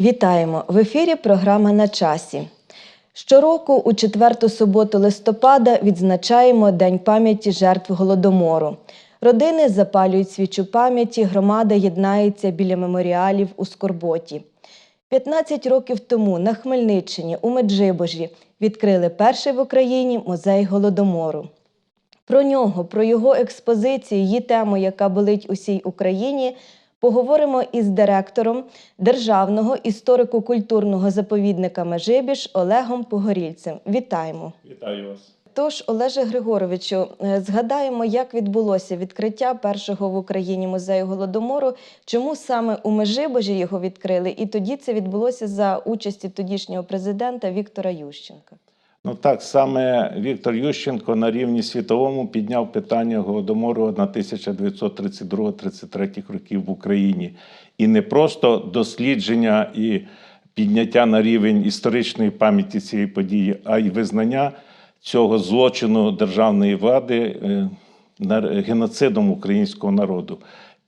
Вітаємо! В ефірі програма на часі. Щороку у четверту суботу листопада відзначаємо День пам'яті жертв голодомору. Родини запалюють свічу пам'яті, громада єднається біля меморіалів у Скорботі. 15 років тому на Хмельниччині у Меджибожі відкрили перший в Україні музей голодомору. Про нього, про його експозицію, її тему, яка болить усій Україні, поговоримо із директором Державного історико-культурного заповідника Межибіж Олегом Погорільцем. Вітаємо! Вітаю вас. Тож, Олеже Григоровичу, е, згадаємо, як відбулося відкриття першого в Україні музею голодомору. Чому саме у Межибожі його відкрили? І тоді це відбулося за участі тодішнього президента Віктора Ющенка. Ну так саме Віктор Ющенко на рівні світовому підняв питання голодомору на 1932-33 років в Україні. І не просто дослідження і підняття на рівень історичної пам'яті цієї події, а й визнання цього злочину державної влади е, геноцидом українського народу.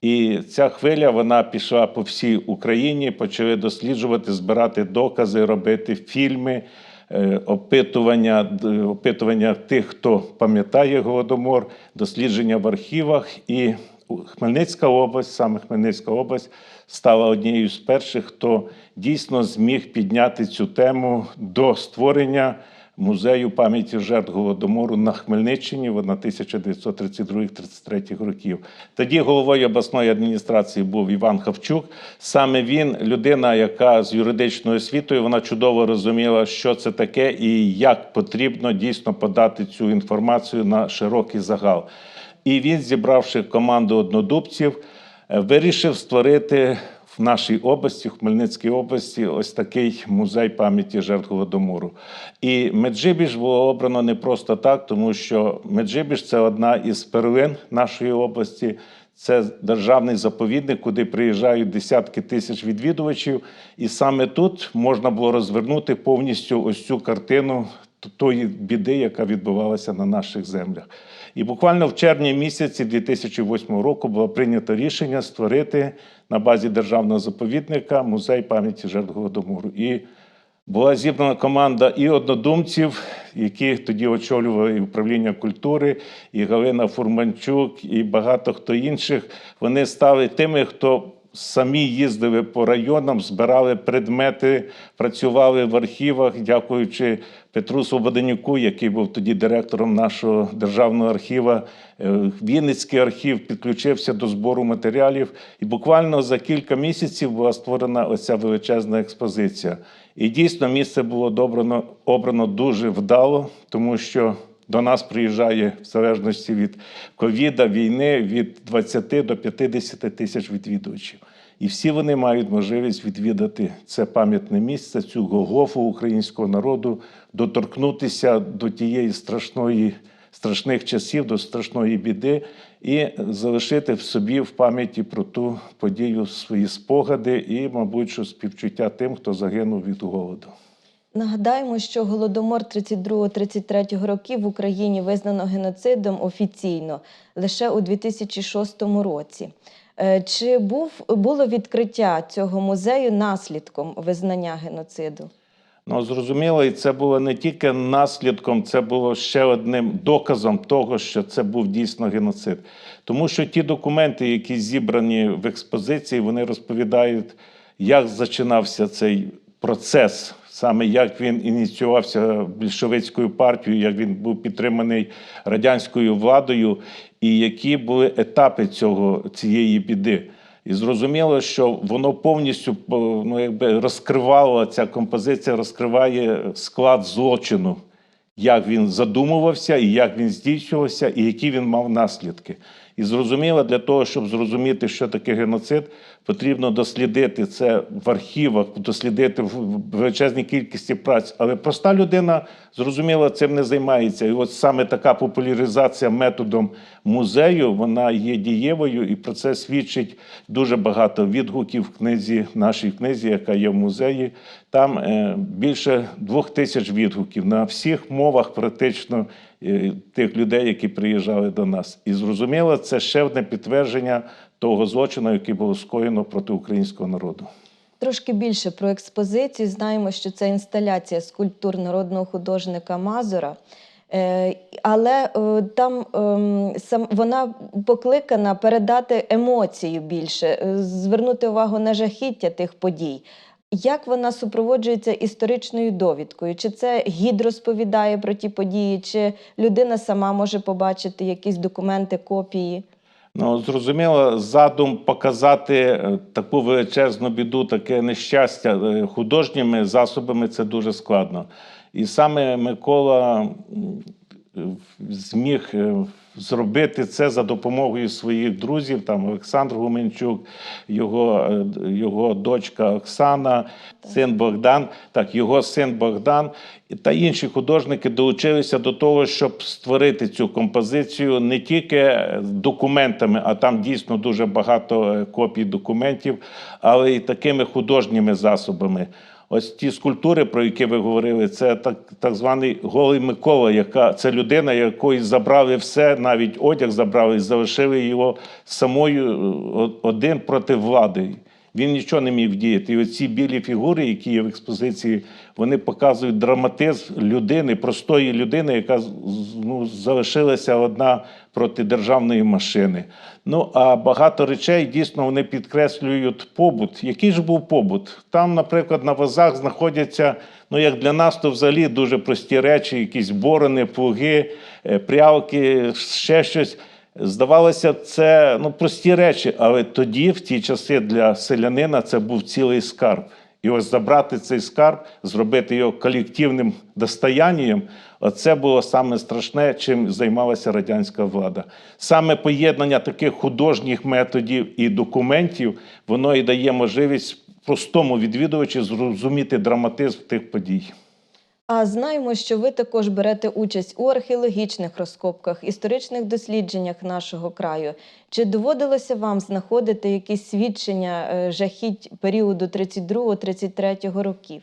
І ця хвиля вона пішла по всій Україні, почали досліджувати, збирати докази, робити фільми, опитування, опитування тих, хто пам'ятає голодомор, дослідження в архівах. І Хмельницька область, саме Хмельницька область, стала однією з перших, хто дійсно зміг підняти цю тему до створення музею пам'яті жертв голодомору на Хмельниччині на 1932-33 років. Тоді головою обласної адміністрації був Іван Хавчук. Саме він, людина, яка з юридичною освітою, вона чудово розуміла, що це таке і як потрібно дійсно подати цю інформацію на широкий загал. І він, зібравши команду однодубців, е, вирішив створити нашій області, в Хмельницькій області, ось такий музей пам'яті жертв голодомору. І Меджибіж було обрано не просто так, тому що Меджибіж це одна із перлин нашої області. Це державний заповідник, куди приїжджають десятки тисяч відвідувачів, і саме тут можна було розвернути повністю ось цю картину тої біди, яка відбувалася на наших землях. І буквально в червні місяці 2008 року було прийнято рішення створити на базі державного заповідника музей пам'яті жертв голодомору. І була зібрана команда і однодумців, які тоді очолювали і управління культури, і Галина Фурманчук, і багато хто інших. Вони стали тими, хто самі їздили по районам, збирали предмети, працювали в архівах, дякуючи Петру Свободенюку, який був тоді директором нашого державного архіва. Е, Вінницький архів підключився до збору матеріалів, і буквально за кілька місяців була створена оця величезна експозиція. І дійсно місце було добрано, обрано дуже вдало, тому що до нас приїжджає в залежності від ковіда, війни від 20 до 50 тисяч відвідувачів. І всі вони мають можливість відвідати це пам'ятне місце, цю Голгофу українського народу, доторкнутися до тієї страшної, страшних часів, до страшної біди і залишити в собі в пам'яті про ту подію свої спогади і, мабуть, що співчуття тим, хто загинув від голоду. Нагадаємо, що голодомор 32-33 років в Україні визнано геноцидом офіційно лише у 2006 році. Е, Чи був було відкриття цього музею наслідком визнання геноциду? Ну, зрозуміло, і це було не тільки наслідком, це було ще одним доказом того, що це був дійсно геноцид. Тому що ті документи, які зібрані в експозиції, вони розповідають, як зачинався цей процес, саме як він ініціювався більшовицькою партією, як він був підтриманий радянською владою, і які були етапи цього, цієї біди. І зрозуміло, що воно повністю по- ну, якби розкривало ця композиція, розкриває склад злочину, як він задумувався, і як він здійснювався, і які він мав наслідки. І зрозуміло, для того, щоб зрозуміти, що таке геноцид, потрібно дослідити це в архівах, дослідити в величезній кількості праць. Але проста людина, зрозуміло, цим не займається. І от саме така популяризація методом музею, вона є дієвою, і про це свідчить дуже багато відгуків в книзі, нашій книзі, яка є в музеї. Там е, більше двох тисяч відгуків на всіх мовах, практично е, тих людей, які приїжджали до нас. І зрозуміло, це ще одне підтвердження того злочину, який було скоєно проти українського народу. Трошки більше про експозицію. Знаємо, що це інсталяція скульптур народного художника Мазура. Е, Але е, там ем, сам вона покликана передати емоцію більше, е, звернути увагу на жахіття тих подій. Як вона супроводжується історичною довідкою? Чи це гід розповідає про ті події, чи людина сама може побачити якісь документи, копії? Ну, зрозуміло, задум показати е, таку величезну біду, таке нещастя е, художніми засобами це дуже складно. І саме Микола зміг е, зробити це за допомогою своїх друзів, там Олександр Гуменчук, його, е, його дочка Оксана, син Богдан, так, його син Богдан та інші художники долучилися до того, щоб створити цю композицію не тільки документами, а там дійсно дуже багато е, копій документів, але й такими художніми засобами. Ось ті скульптури, про які ви говорили, це так, так званий голий Микола, яка це людина, якої забрали все, навіть одяг забрали і залишили його самою е, один проти влади. Він нічого не міг вдіяти. І оці білі фігури, які є в експозиції, вони показують драматизм людини, простої людини, яка ну, залишилася одна проти державної машини. Ну а багато речей дійсно вони підкреслюють побут. Який ж був побут? Там, наприклад, на вазах знаходяться, ну як для нас, то взагалі дуже прості речі, якісь борони, плуги, е, прялки, ще щось. Здавалося, це ну, прості речі, але тоді, в ті часи, для селянина це був цілий скарб. І ось забрати цей скарб, зробити його колективним достоянням, оце було саме страшне, чим займалася радянська влада. Саме поєднання таких художніх методів і документів, воно і дає можливість простому відвідувачу зрозуміти драматизм тих подій. А знаємо, що ви також берете участь у археологічних розкопках, історичних дослідженнях нашого краю. Чи доводилося вам знаходити якісь свідчення е, жахіть періоду 32-33 років?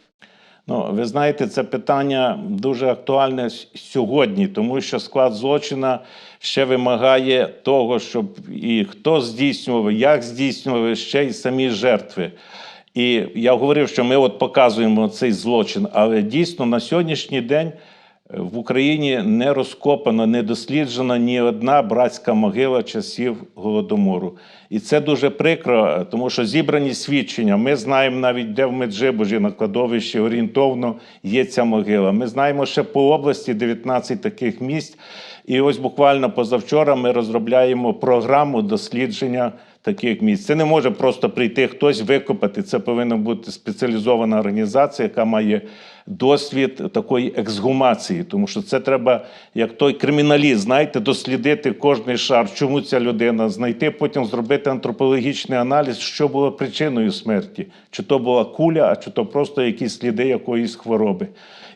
Ну, ви знаєте, це питання дуже актуальне сьогодні, тому що склад злочина ще вимагає того, щоб і хто здійснював, як здійснював, ще й самі жертви. І я говорив, що ми от показуємо цей злочин, але дійсно на сьогоднішній день е, в Україні не розкопана, не досліджена ні одна братська могила часів голодомору. І це дуже прикро, тому що зібрані свідчення. Ми знаємо навіть, де в Меджибужі на кладовищі орієнтовно є ця могила. Ми знаємо ще по області 19 таких місць. І ось буквально позавчора ми розробляємо програму дослідження таких місць. Це не може просто прийти хтось викопати. Це повинна бути спеціалізована організація, яка має досвід такої ексгумації, тому що це треба, як той криміналіст, знаєте, дослідити кожний шар, чому ця людина, знайти, потім зробити антропологічний аналіз, що було причиною смерті, чи то була куля, а чи то просто якісь сліди якоїсь хвороби.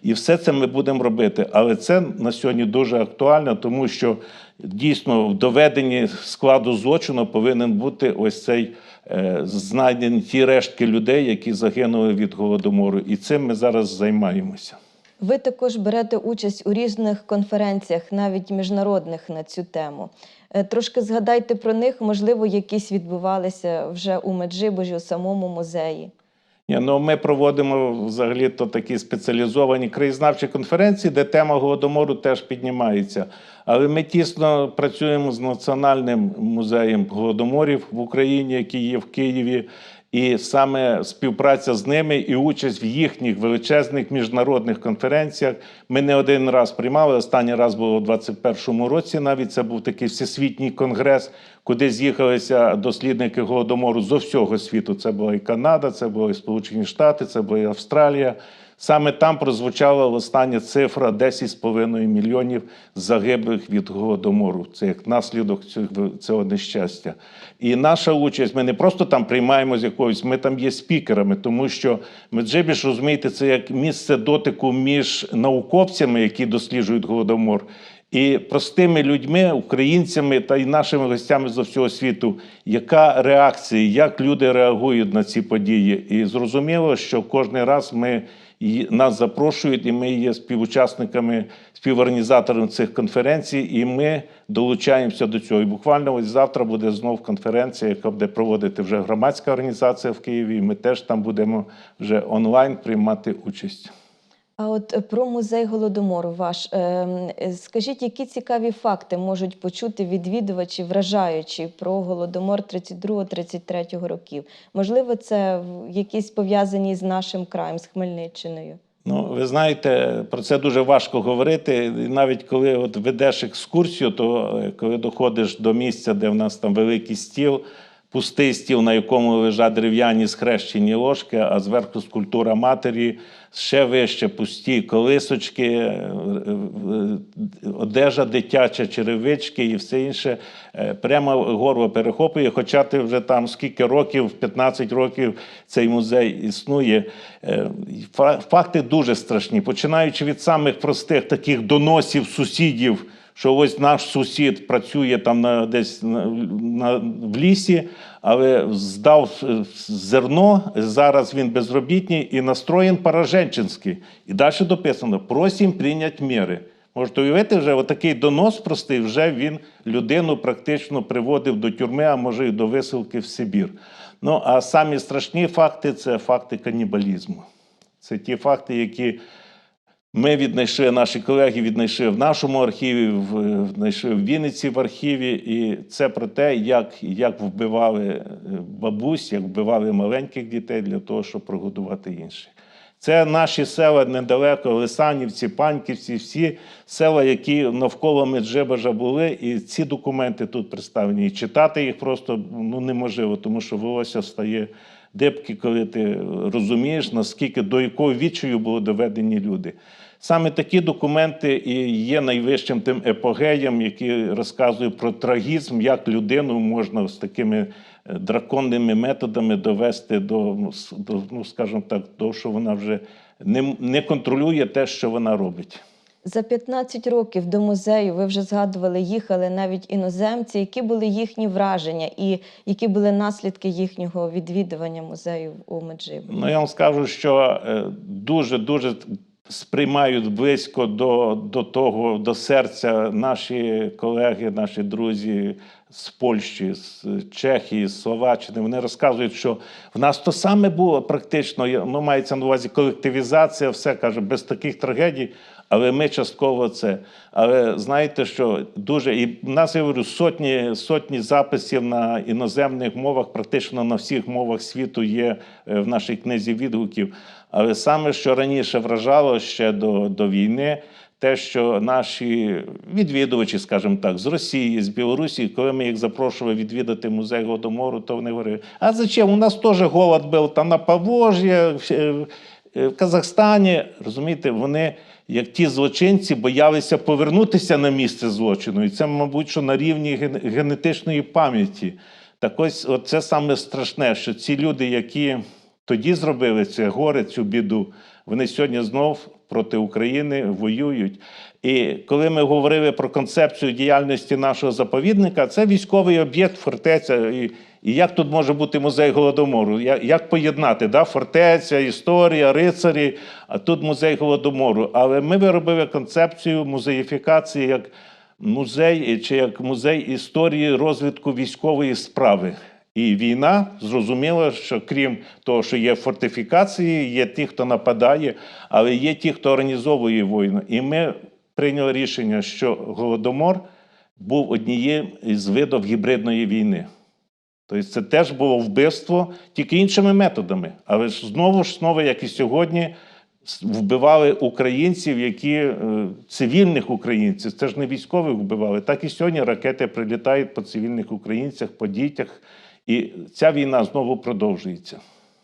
І все це ми будемо робити. Але це на сьогодні дуже актуально, тому що дійсно в доведенні складу злочину повинен бути ось цей е, знайдені ті рештки людей, які загинули від голодомору. І цим ми зараз займаємося. Ви також берете участь у різних конференціях, навіть міжнародних на цю тему. Е, Трошки згадайте про них, можливо, якісь відбувалися вже у Меджибужі, у самому музеї. Ні, ну ми проводимо взагалі то такі спеціалізовані краєзнавчі конференції, де тема голодомору теж піднімається. Але ми тісно працюємо з Національним музеєм голодоморів в Україні, який є в Києві. І саме співпраця з ними і участь в їхніх величезних міжнародних конференціях. Ми не один раз приймали. Останній раз було у 2021 році. Навіть це був такий всесвітній конгрес, куди з'їхалися дослідники голодомору з всього світу. Це була і Канада, це були і Сполучені Штати, це була і Австралія. Саме там прозвучала остання цифра 10,5 мільйонів загиблих від голодомору. Це як наслідок цього- нещастя. І наша участь, ми не просто там приймаємо з якоюсь, ми там є спікерами, тому що Меджибіж, розумієте, це як місце дотику між науковцями, які досліджують голодомор, і простими людьми, українцями та й нашими гостями з всього світу, яка реакція, як люди реагують на ці події. І зрозуміло, що кожен раз ми і нас запрошують, і ми є співучасниками, співорганізаторами цих конференцій, і ми долучаємося до цього. І буквально ось завтра буде знов конференція, яка буде проводити вже громадська організація в Києві. І ми теж там будемо вже онлайн приймати участь. А от е, про музей голодомору ваш ем, е, скажіть, які цікаві факти можуть почути відвідувачі, вражаючі про голодомор 32-33 років? Можливо, це якісь пов'язані з нашим краєм, з Хмельниччиною. Ну, ви знаєте, про це дуже важко говорити. Навіть коли от ведеш екскурсію, то е, коли доходиш до місця, де в нас там великий стіл, пустий стіл, на якому лежать дерев'яні схрещені ложки, а зверху скульптура матері, ще вище пусті колисочки, е, е, одежа дитяча, черевички і все інше. е, Прямо горло перехоплює. Хоча ти вже там скільки років, 15 років цей музей існує. Факти дуже страшні, починаючи від самих простих таких доносів сусідів. Що ось наш сусід працює там на десь на, на в лісі, але здав зерно. Зараз він безробітний і настроєн пораженчинський. І далі дописано: просім прийняти міри. Можете уявити, вже отакий донос простий, вже він людину практично приводив до тюрми, а може і до висилки в Сибір. Ну а самі страшні факти це факти канібалізму. Це ті факти, які ми віднайшли, наші колеги віднайшли в нашому архіві, в, знайшли в Вінниці в архіві. І це про те, як, як вбивали е, бабусь, як вбивали маленьких дітей для того, щоб прогодувати інших. Це наші села недалеко, Лисанівці, Паньківці, всі села, які навколо Меджибажа були, і ці документи тут представлені. І читати їх просто ну, неможливо, тому що волосся стає дибки, коли ти розумієш, наскільки до якого відчаю були доведені люди. Саме такі документи і є найвищим тим епогеєм, який розказує про трагізм, як людину можна з такими е, драконними методами довести до, ну, скажімо так, до що вона вже не, не контролює те, що вона робить. За 15 років до музею ви вже згадували, їхали навіть іноземці. Які були їхні враження і які були наслідки їхнього відвідування музею у Меджибі? Ну, я вам скажу, що е, дуже дуже сприймають близько до, до того, до серця наші колеги, наші друзі з Польщі, з Чехії, з Словаччини. Вони розказують, що в нас то саме було практично. Ну, мається на увазі колективізація, все каже, без таких трагедій. Але ми частково це. Але знаєте, що дуже і в нас я говорю сотні сотні записів на іноземних мовах, практично на всіх мовах світу є е, в нашій книзі відгуків. Але саме що раніше вражало ще до, до війни, те, що наші відвідувачі, скажімо так, з Росії, з Білорусі, коли ми їх запрошували відвідати музей Голодомору, то вони говорили: а зачем? У нас теж голод був там на Поволжі, в, е, в Казахстані. Розумієте, вони як ті злочинці боялися повернутися на місце злочину. І це, мабуть, що на рівні генетичної пам'яті. Так ось це саме страшне, що ці люди, які тоді зробили це горе, цю біду, вони сьогодні знов проти України воюють. І коли ми говорили про концепцію діяльності нашого заповідника, це військовий об'єкт, фортеця. І як тут може бути музей голодомору? Як, поєднати да? фортеця, історія, рицарі, а тут музей голодомору. Але ми виробили концепцію музеїфікації як музей чи як музей історії розвитку військової справи. І війна зрозуміло, що крім того, що є фортифікації, є ті, хто нападає, але є ті, хто організовує війну. І ми прийняли рішення, що голодомор був однією із видів гібридної війни. Тобто це теж було вбивство тільки іншими методами. Але ж знову ж знову, як і сьогодні, вбивали українців, які е, цивільних українців. Це ж не військових вбивали. Так і сьогодні ракети прилітають по цивільних українцях, по дітях. І ця війна знову продовжується.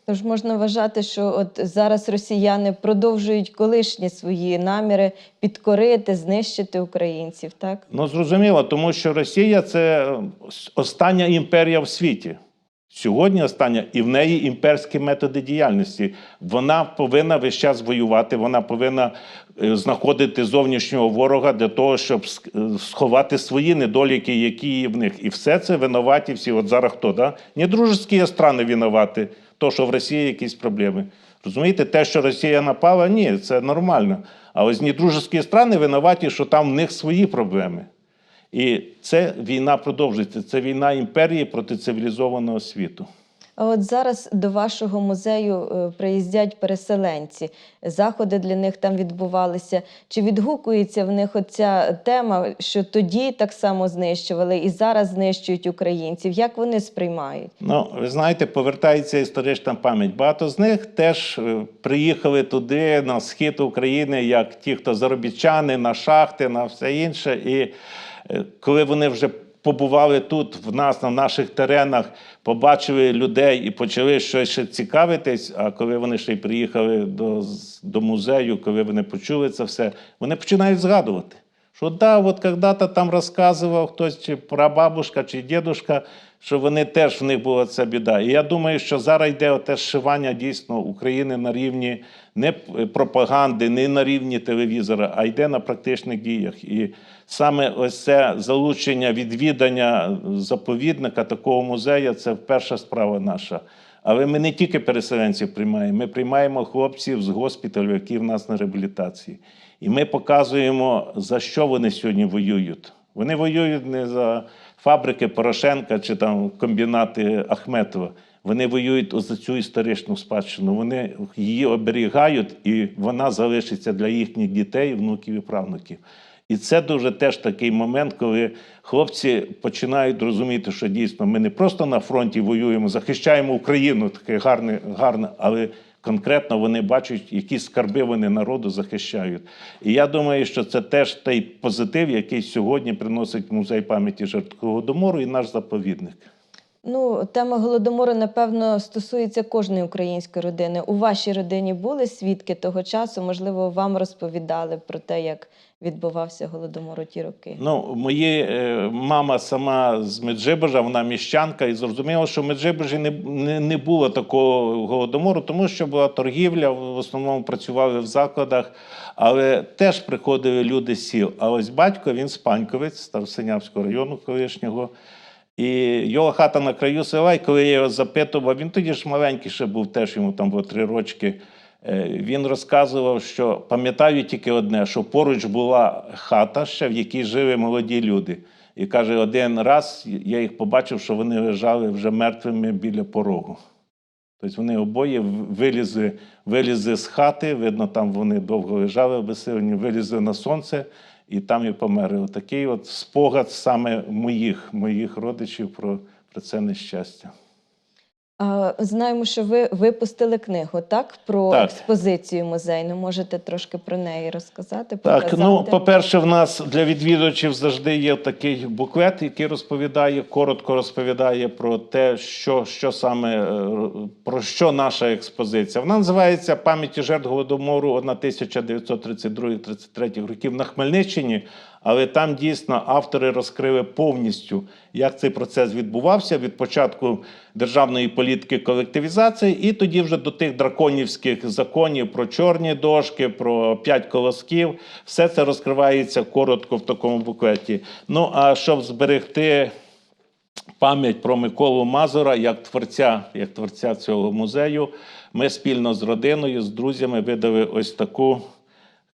Тож можна вважати, що от зараз росіяни продовжують колишні свої наміри підкорити, знищити українців, так? Ну, зрозуміло, тому що Росія це е, остання імперія в світі. Сьогодні остання, і в неї імперські методи діяльності. Вона повинна весь час воювати, вона повинна е, знаходити зовнішнього ворога для того, щоб е, сховати свої недоліки, які є в них. І все це винуваті всі. От зараз хто? Да? Не дружські страни винуваті. то, що в Росії якісь проблеми. Розумієте, те, що Росія напала, ні, це нормально. А ось недружеські страни винуваті, що там в них свої проблеми. І це війна продовжується. Це війна імперії проти цивілізованого світу. А от зараз до вашого музею е, приїздять переселенці. Заходи для них там відбувалися. Чи відгукується в них оця тема, що тоді так само знищували і зараз знищують українців? Як вони сприймають? Ну, ви знаєте, повертається історична пам'ять. Багато з них теж е, приїхали туди, на схід України, як ті, хто заробітчани, на шахти, на все інше. І коли вони вже побували тут, в нас, на наших теренах, побачили людей і почали щось ще цікавитись. А коли вони ще й приїхали до, до музею, коли вони почули це все, вони починають згадувати. Що да, от коли-то там розказував хтось, чи прабабушка, чи дідушка, що вони теж в них була ця біда. І я думаю, що зараз йде те зшивання дійсно України на рівні не пропаганди, не на рівні телевізора, а йде на практичних діях. І саме ось це залучення відвідання заповідника такого музею це перша справа наша. Але ми не тільки переселенців приймаємо, ми приймаємо хлопців з госпіталю, які в нас на реабілітації. І ми показуємо, за що вони сьогодні воюють. Вони воюють не за фабрики Порошенка чи там комбінати Ахметова. Вони воюють за цю історичну спадщину. Вони її оберігають, і вона залишиться для їхніх дітей, внуків і правнуків. І це дуже теж такий момент, коли хлопці починають розуміти, що дійсно ми не просто на фронті воюємо, захищаємо Україну, таке гарне, гарне, але конкретно вони бачать, які скарби вони народу захищають. І я думаю, що це теж той позитив, який сьогодні приносить музей пам'яті жертв Голодомору і наш заповідник. Ну, тема голодомору, напевно, стосується кожної української родини. У вашій родині були свідки того часу? Можливо, вам розповідали про те, як відбувався голодомор у ті роки. Ну, мої е, мама сама з Меджибожа, вона міщанка, і зрозуміло, що в Меджибожі не, не, не було такого голодомору, тому що була торгівля, в основному працювали в закладах, але теж приходили люди з сіл. А ось батько він з Паньковець, Старосинявського району колишнього. І його хата на краю села, і коли я його запитував, він тоді ж маленький ще був, теж йому там було три рочки. Е, Він розказував, що пам'ятаю тільки одне, що поруч була хата ще, в якій жили молоді люди. І каже, один раз я їх побачив, що вони лежали вже мертвими біля порогу. Тобто вони обоє вилізли, вилізли з хати, видно, там вони довго лежали обесилені, вилізли на сонце і там і помер. Отакий от спогад саме моїх, моїх родичів про, про це нещастя. Знаємо, що ви випустили книгу, так? Про Так. експозицію музейну. Можете трошки про неї розказати? Так, ну, по-перше, в нас для відвідувачів завжди є такий буклет, який розповідає, коротко розповідає про те, що, що саме е, про що наша експозиція. Вона називається Пам'яті жертв голодомору 1932-33 років на Хмельниччині. Але там дійсно автори розкрили повністю, як цей процес відбувався від початку державної політики колективізації, і тоді вже до тих драконівських законів про чорні дошки, про п'ять колосків. Все це розкривається коротко в такому буклеті. Ну а щоб зберегти пам'ять про Миколу Мазура як творця, як творця цього музею, ми спільно з родиною, з друзями видали ось таку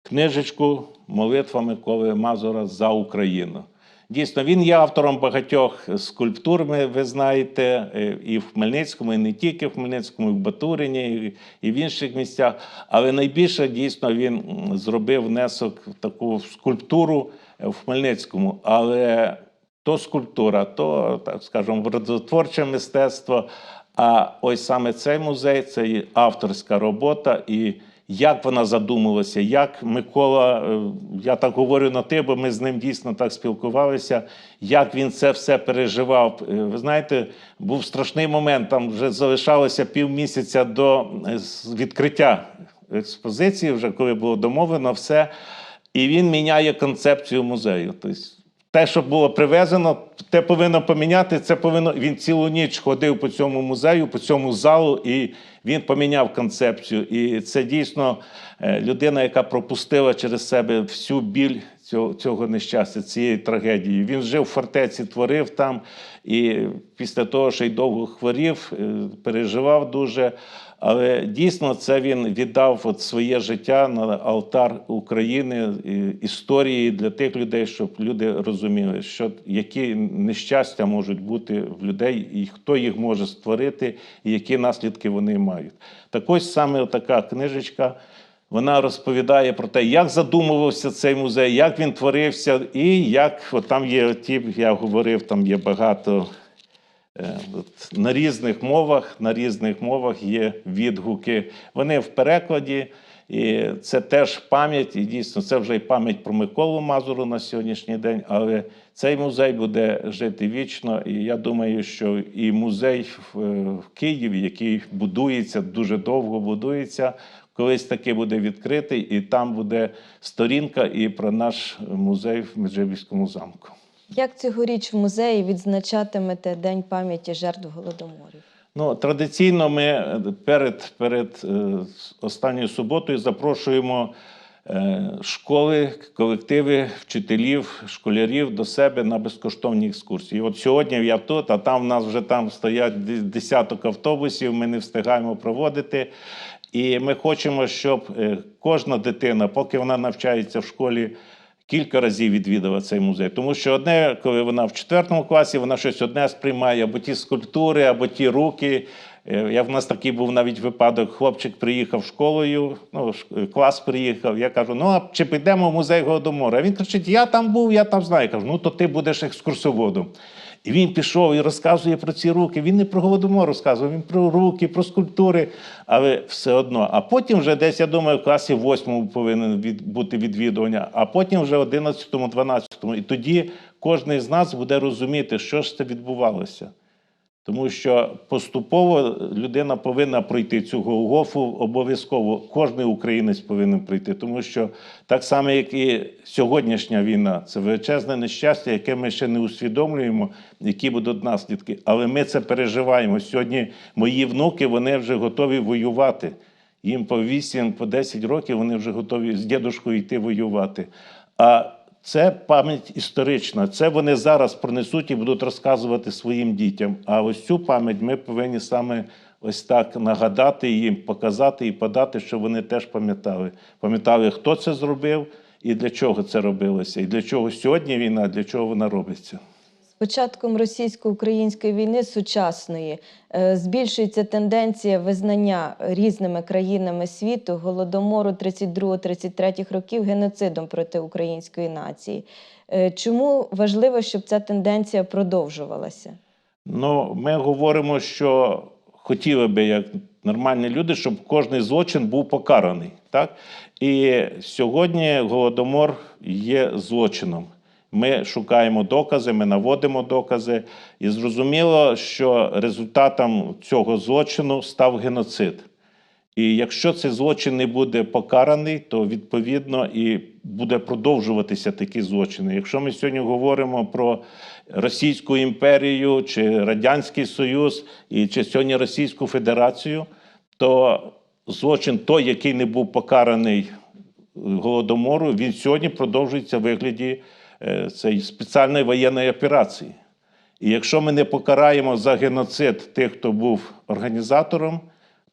книжечку Молитва Миколи Мазура за Україну. Дійсно, він є автором багатьох скульптур, ви знаєте, е, і в Хмельницькому, і не тільки в Хмельницькому, і в Батурині, і- в інших місцях. Але найбільше дійсно він зробив внесок в таку скульптуру е, в Хмельницькому. Але то скульптура, то, так скажемо, вродотворче мистецтво. А ось саме цей музей це авторська робота, і як вона задумувалася, як Микола, е, я так говорю на те, бо ми з ним дійсно так спілкувалися, як він це все переживав. Е, Ви знаєте, був страшний момент, там вже залишалося півмісяця до е, відкриття експозиції, вже коли було домовлено все. І він міняє концепцію музею. Тобто те, що було привезено, те повинно поміняти. Це повинно. Він цілу ніч ходив по цьому музею, по цьому залу, і він поміняв концепцію. І це дійсно е, людина, яка пропустила через себе всю біль цього, нещастя, цієї трагедії. Він жив в фортеці, творив там, і після того, що й довго хворів, е, переживав дуже. Але дійсно це він віддав от своє життя на алтар України, історії для тих людей, щоб люди розуміли, що які нещастя можуть бути в людей, і хто їх може створити, і які наслідки вони мають. Так ось саме така книжечка. Вона розповідає про те, як задумувався цей музей, як він творився, і як от там є ті, я говорив, там є багато на різних мовах, на різних мовах є відгуки. Вони в перекладі, і це теж пам'ять, і дійсно це вже й пам'ять про Миколу Мазуру на сьогоднішній день. Але цей музей буде жити вічно. І я думаю, що і музей в, е, Києві, який будується дуже довго будується, колись таки буде відкритий, і там буде сторінка і про наш музей в Меджибіському замку. Як цьогоріч в музеї відзначатимете День пам'яті жертв голодоморів? Ну, традиційно ми е, перед, перед е, останньою суботою запрошуємо е, школи, колективи, вчителів, школярів до себе на безкоштовні екскурсії. От сьогодні я тут, а там в нас вже там стоять десяток автобусів, ми не встигаємо проводити. І ми хочемо, щоб кожна дитина, поки вона навчається в школі, кілька разів відвідала цей музей. Тому що одне, коли вона в четвертому класі, вона щось одне сприймає, або ті скульптури, або ті руки. Е, Я в нас такий був навіть випадок. Хлопчик приїхав школою, ну клас приїхав. Я кажу: ну а чи підемо в музей Голодомора? Він кричить: Я там був, я там знаю. Я кажу, ну то ти будеш екскурсоводом. І він пішов і розказує про ці руки. Він не про голодомор розказував, він про руки, про скульптури, але все одно. А потім вже десь, я думаю, в класі восьмому повинен від, бути відвідування, а потім вже 11-му, 12-му. І тоді кожен з нас буде розуміти, що ж це відбувалося. Тому що поступово людина повинна пройти цю Голгофу обов'язково. Кожен українець повинен пройти. Тому що так само, як і сьогоднішня війна, це величезне нещастя, яке ми ще не усвідомлюємо, які будуть наслідки. Але ми це переживаємо. Сьогодні мої внуки вони вже готові воювати. Їм по 8, по 10 років вони вже готові з дідушкою йти воювати. А це пам'ять історична. Це вони зараз пронесуть і будуть розказувати своїм дітям. А ось цю пам'ять ми повинні саме ось так нагадати їм, показати і подати, щоб вони теж пам'ятали. Пам'ятали, хто це зробив і для чого це робилося, і для чого сьогодні війна, для чого вона робиться. Початком російсько-української війни сучасної е, збільшується тенденція визнання різними країнами світу голодомору 32-33 років геноцидом проти української нації. Е, Чому важливо, щоб ця тенденція продовжувалася? Ну, ми говоримо, що хотіли би, як нормальні люди, щоб кожний злочин був покараний. Так? І сьогодні голодомор є злочином. Ми шукаємо докази, ми наводимо докази, і зрозуміло, що результатом цього злочину став геноцид. І якщо цей злочин не буде покараний, то відповідно і буде продовжуватися такі злочини. Якщо ми сьогодні говоримо про Російську імперію чи Радянський Союз, і чи сьогодні Російську Федерацію, то злочин той, який не був покараний голодомору, він сьогодні продовжується в вигляді цієї спеціальної воєнної операції. І якщо ми не покараємо за геноцид тих, хто був організатором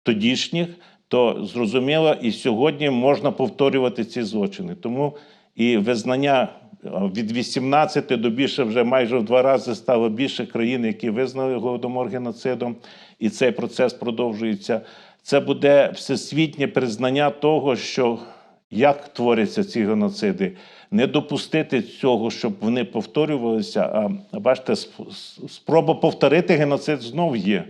тодішніх, то зрозуміло, і сьогодні можна повторювати ці злочини. Тому і визнання е, від 18 до більше вже майже в два рази стало більше країн, які визнали голодомор геноцидом, і цей процес продовжується. Це буде всесвітнє признання того, що як творяться ці геноциди, не допустити цього, щоб вони повторювалися. А бачите, спроба повторити геноцид знов є.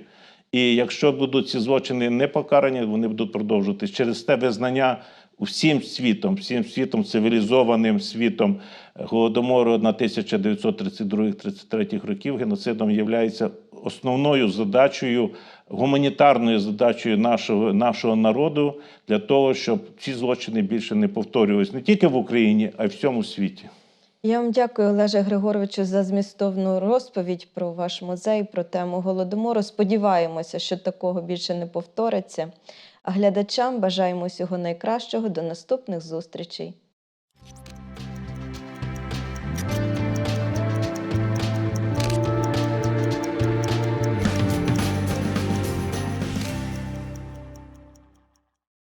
І якщо будуть ці злочини не покарані, вони будуть продовжуватись через те визнання всім світом, всім світом, цивілізованим світом голодомору на 1932-33 років геноцидом є основною задачею, гуманітарною задачею нашого, нашого народу для того, щоб ці злочини більше не повторювалися не тільки в Україні, а й в всьому світі. Я вам дякую, Олеже Григоровичу, за змістовну розповідь про ваш музей, про тему голодомору. Сподіваємося, що такого більше не повториться. А глядачам бажаємо всього найкращого. До наступних зустрічей.